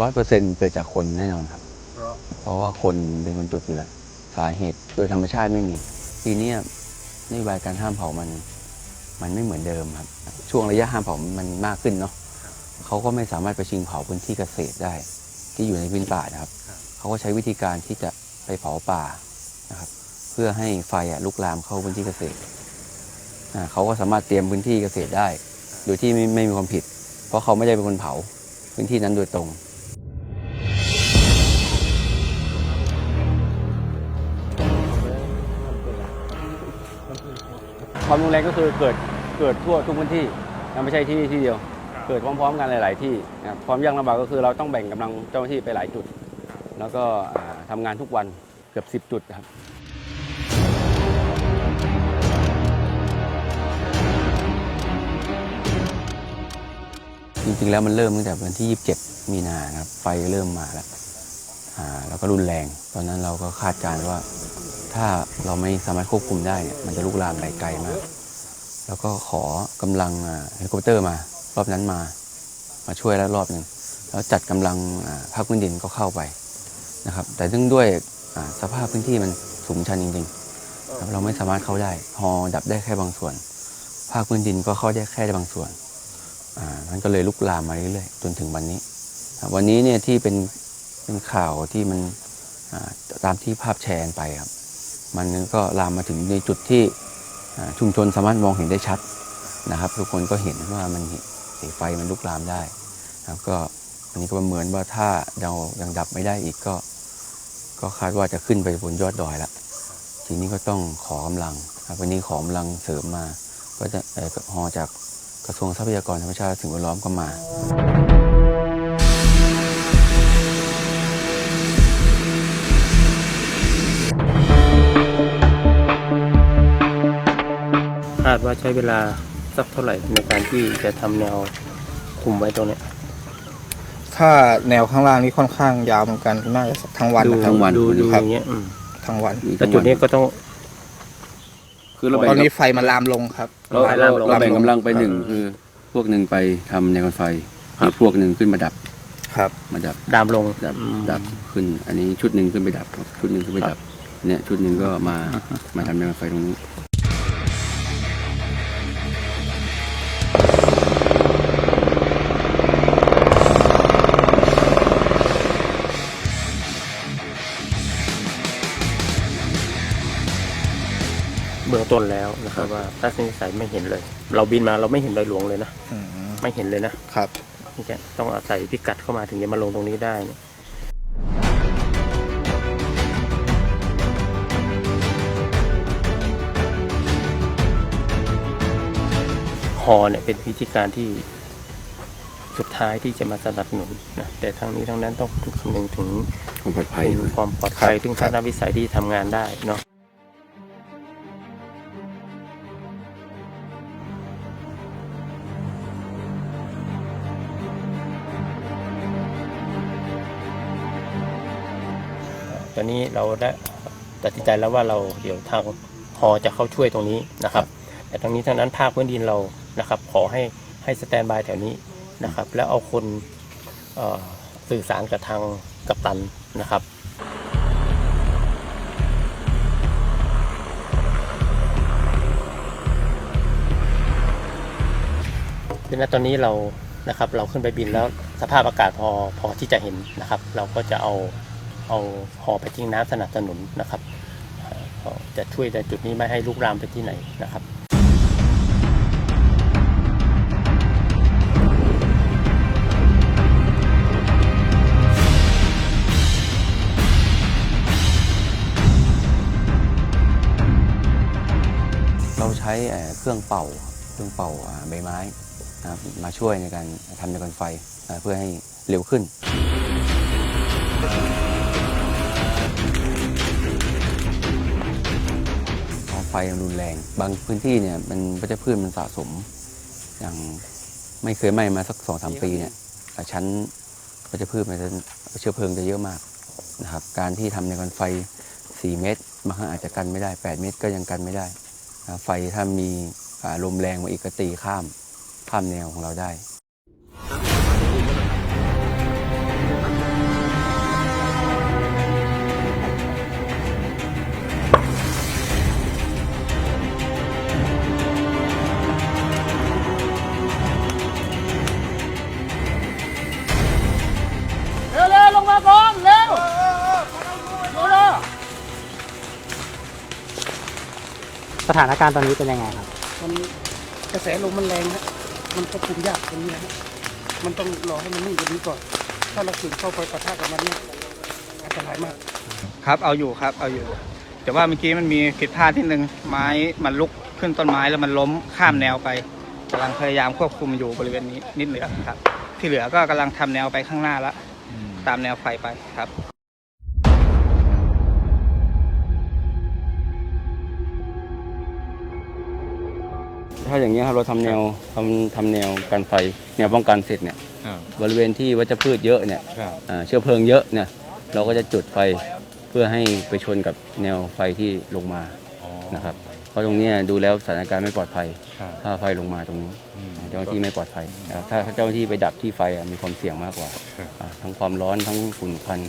ร้อยเปอร์เซ็นต์เกิดจากคนแน่นอนครับ เพราะเพราะว่าคนเป็นคนจุดอยู่แล้วสาเหตุโดยธรรมชาติไม่มี ทีเนี้ยนโยบายการห้ามเผามัน มันไม่เหมือนเดิมครับ ช่วงระยะห้ามเผามันมากขึ้นเนาะเขาก็ไม่สามารถไปชิงเผาพื้นที่เกษตรได้ ที่อยู่ในพื้นป่านะครับเขาก็ใช้วิธีการที่จะไปเผาป่านะครับ เพื่อให้ไฟลุกลามเข้าพื้นที่เกษตรเขาก็สามารถเตรียมพื้นที่เกษตรได้ โดยที่ไม่ไม่มีความผิด เพราะเขาไม่ได้เป็นคนเผาพื้นที่นั้นโดยตรง ความรุนแรงก็คือเกิดเกิดทั่วทุกพื้นที่นะไม่ใช่ที่นี่ที่เดียว เกิดพร้อมๆกันหลาย ๆ ที่นะครับความยากลำบากก็คือเราต้องแบ่งกำลังเจ้าหน้าที่ไปหลายจุด แล้วก็อ่าทำงานทุกวันเกือบ 10 จุดครับจริงๆแล้วมันเริ่มตั้งแต่วันที่ 27 มีนาครับไฟเริ่มมาแล้วแล้วก็รุนแรง ตอนนั้นเราก็คาดการณ์ว่า ถ้าเราไม่สามารถควบคุมได้เนี่ยมันจะลุกลามไปไกลมาก แล้วก็ขอกำลังเฮลิคอปเตอร์มารอบนั้นมา มาช่วยแล้วรอบหนึ่งแล้วจัดกำลังภาคพื้นดินก็เข้าไปนะครับ แต่ซึ่งด้วยสภาพพื้นที่มันสูงชันจริงๆเราไม่สามารถเข้าได้ฮอดับได้แค่บางส่วน ภาคพื้นดินก็เข้าได้แค่บางส่วนอ่ามันก็เลยลุกลามมาเรื่อยๆจนถึงวันนี้ วันนี้เนี่ยที่เป็นเป็นข่าวที่มันตามที่ภาพแชร์ไปครับ มันก็ลามมาถึงในจุดที่ชุมชนสามารถมองเห็นได้ชัดนะครับ ทุกคนก็เห็นว่ามันเห็นไฟมันลุกลามได้นะครับก็อันนี้ก็ประเมินว่าถ้าเรายังดับไม่ได้อีกก็ ก็คาดว่าจะขึ้นไปบนยอดดอยละทีนี้ก็ต้องขอกำลังครับวันนี้ขอกำลังเสริมมา ก็จะห่อฮอจากกระทรวงทรัพยากรธรรมชาติสิ่งแวดล้อมก็มา ดว่าใช้เวลาสักเท่าไหร่ในการที่จะทำแนวคุมไว้ตรงเนี้ยถ้าแนวข้างล่างนี่ค่อนข้างยาวเหมือนกันน่าจะสักทั้งวันดูนะครับทั้งวันดูดูครัอบย่างเงี้ยอืมทั้งวันแต่จุดนี้ก็ต้อง คือเราตแบ่อนงนี้ไฟมันลามลงครับ เราลามเราลงเราแบ่งกำลังไปครับหนึ่งคือ พวกหนึ่งไปทำแนวกันไฟอีกพวกหนึ่งขึ้นมาดับครับ มาดับดามลงดับอืม ดับขึ้น อันนี้ชุดหนึ่งขึ้นไปดับ ชุดหนึ่งขึ้นไปดับ เนี่ยชุดหนึ่งก็มามาทำแนวไฟตรงนี้ บื้องต้นแล้วนะครับว่าทัศนียสัยไม่เห็นเลย เราบินมาเราไม่เห็นดอยหลวงเลยนะอืมไม่เห็นเลยนะครับ นี่แกต้องอาศัยพิกัดเข้ามาถึงจะมาลงตรงนี้ได้เนี่ยฮอเนี่ยเป็นวิธีการที่สุดท้ายที่จะมาสนับสนุนนะแต่ทั้งนี้ทั้งนั้นต้องคำนึงถึงความปลอดภัยถึงความปลอดภัยถึงทัศนวิสัยที่ทำงานได้เนาะ ตอนนี้เราได้ตัดสินใจแล้วว่าเราเดี๋ยวทางฮอจะเข้าช่วยตรงนี้นะครับ แต่ทั้งนี้ทั้งนั้นภาคพื้นดินเรานะครับ ขอให้ให้สแตนบายแถวนี้นะครับ แล้วเอาคนสื่อสารกับทางกัปตันนะครับดังนั้นตอนนี้เรานะครับ เราขึ้นไปบินแล้วสภาพอากาศพอพอที่จะเห็นนะครับ เราก็จะเอา เอาหอไปทิ้งน้ำสนับสนุนนะครับจะช่วยในจุดนี้ไม่ให้ลุกลามไปที่ไหนนะครับเราใช้เครื่องเป่าเครื่องเป่าใบไม้มาช่วยในการทำแนกันไฟเพื่อให้เร็วขึ้น อไฟมันรุนแรง บางพื้นที่เนี่ยมันวัชพืชมันสะสม อย่างไม่เคยไหม้มาสักสองสามปีเนี่ยอ่าชั้นวัชพืชมันจะเชื้อเพลิงจะเยอะมากนะครับ การที่ทำในกันไฟ 4 เมตรบางครั้งอาจจะกันไม่ได้ 8 เมตรก็ยังกันไม่ได้อ่าไฟถ้ามีอ่าลมแรงมาอีกก็ตีข้ามข้ามแนวของเราได้ ถานการณ์ตอนนี้เป็นยังไงครับ มันกระแสลมมันแรงฮะมันควบคุมยากตรงนี้ฮะมันต้องรอให้มันนิ่งกว่านี้ก่อน ถ้าเราฝืนเข้าไปปะทะกับมันเนี่ยอันตรายมาก ครับเอาอยู่ครับเอาอยู่ แต่ว่าเมื่อกี้มันมีผิดพลาดที่หนึ่งไม้มันลุกขึ้นต้นไม้แล้วมันล้มข้ามแนวไปกำลังพยายามควบคุมอยู่บริเวณนี้นิดเหลือครับ ที่เหลือก็กำลังทำแนวไปข้างหน้าแล้วตามแนวไฟไปครับ ถ้าอย่างนี้ยครับเราทำแนวทำทำแนวกันไฟแนวป้องกันเสร็จเนี่ยบริเวณที่วัชพืชเยอะเนี่ยอ่าเชื้อเพลิงเยอะเนี่ยเราก็จะจุดไฟเพื่อให้ไปชนกับแนวไฟที่ลงมานะครับเพราะตรงเนี้ยดูแล้วสถานการณ์ไม่ปลอดภัยถ้าไฟลงมาตรงนี้เจ้าหน้าที่ไม่ปลอดภัยนะครับถ้าถ้าเจ้าหน้าที่ไปดับที่ไฟอะมีความเสี่ยงมากกว่าอ่าทั้งความร้อนทั้งฝุ่นควัน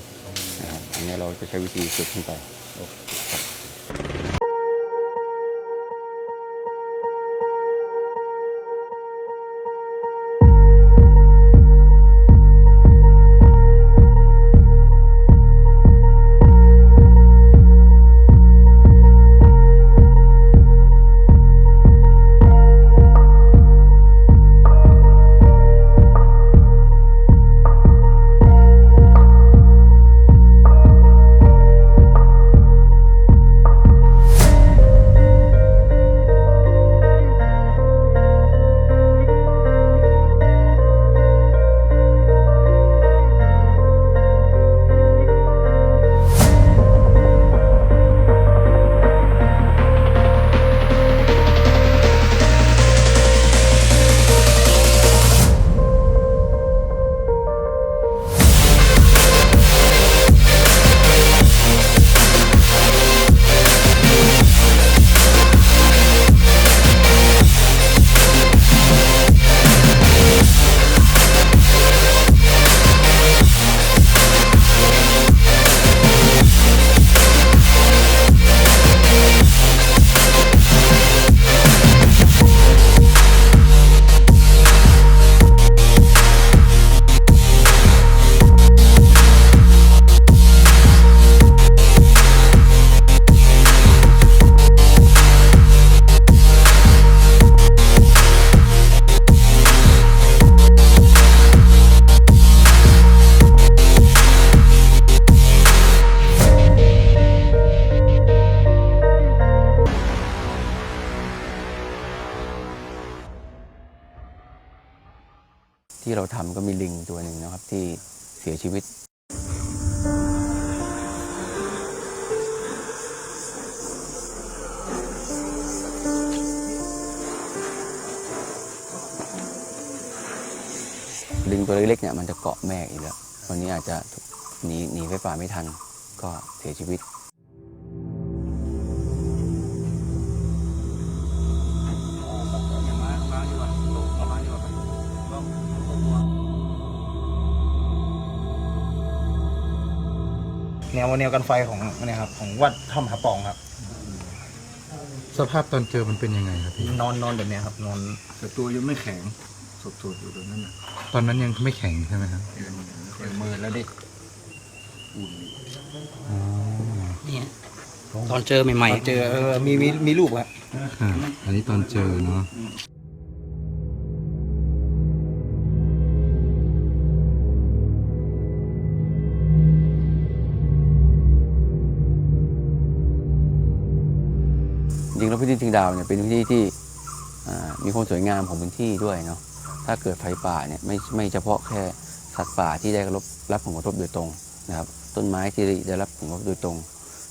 นะครับอันนี้เราจะใช้วิธีจุดขึ้นไป ที่เราทำก็มีลิงตัวหนึ่งนะครับที่เสียชีวิตลิงตัวเล็กๆเนี่ยมันจะเกาะแม่อีกแล้ววันนี้อาจจะหนีหนีไฟป่าไม่ทันก็เสียชีวิต แนวแนวกันไฟของเนี่ยครับของวัดถ้ำผาปองครับ สภาพตอนเจอมันเป็นยังไงครับพี่นอนนอนแบบเนี้ยครับ นอนแต่ตัวยังไม่แข็งสดๆอยู่ตรงนั้นน่ะตอนนั้นยังไม่แข็งใช่ไหมครับยังมือแล้วดิเนี่ยตอนเจอใหม่เจอเออมีมีมีรูปครับอ่าอันนี้ตอนเจอเนาะ นที่ทิงดาวเนี่ยเป็นพื้นที่ที่มีความสวยงามของพื้นที่ด้วยเนาะถ้าเกิดไฟป่าเนี่ยไม่ไม่เฉพาะแค่สัตว์ป่าที่ได้รับรับผลกระทบโดยตรงนะครับต้นไม้ที่ได้รับผลกระทบโดยตรง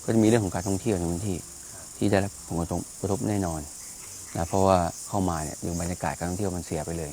ก็จะมีเรื่องของการท่องเที่ยวในพื้นที่ที่ได้รับผลกระทบกระทบแน่นอนนะเพราะว่าเข้ามาเนี่ยดูบรรยากาศการท่องเที่ยวมันเสียไปเลย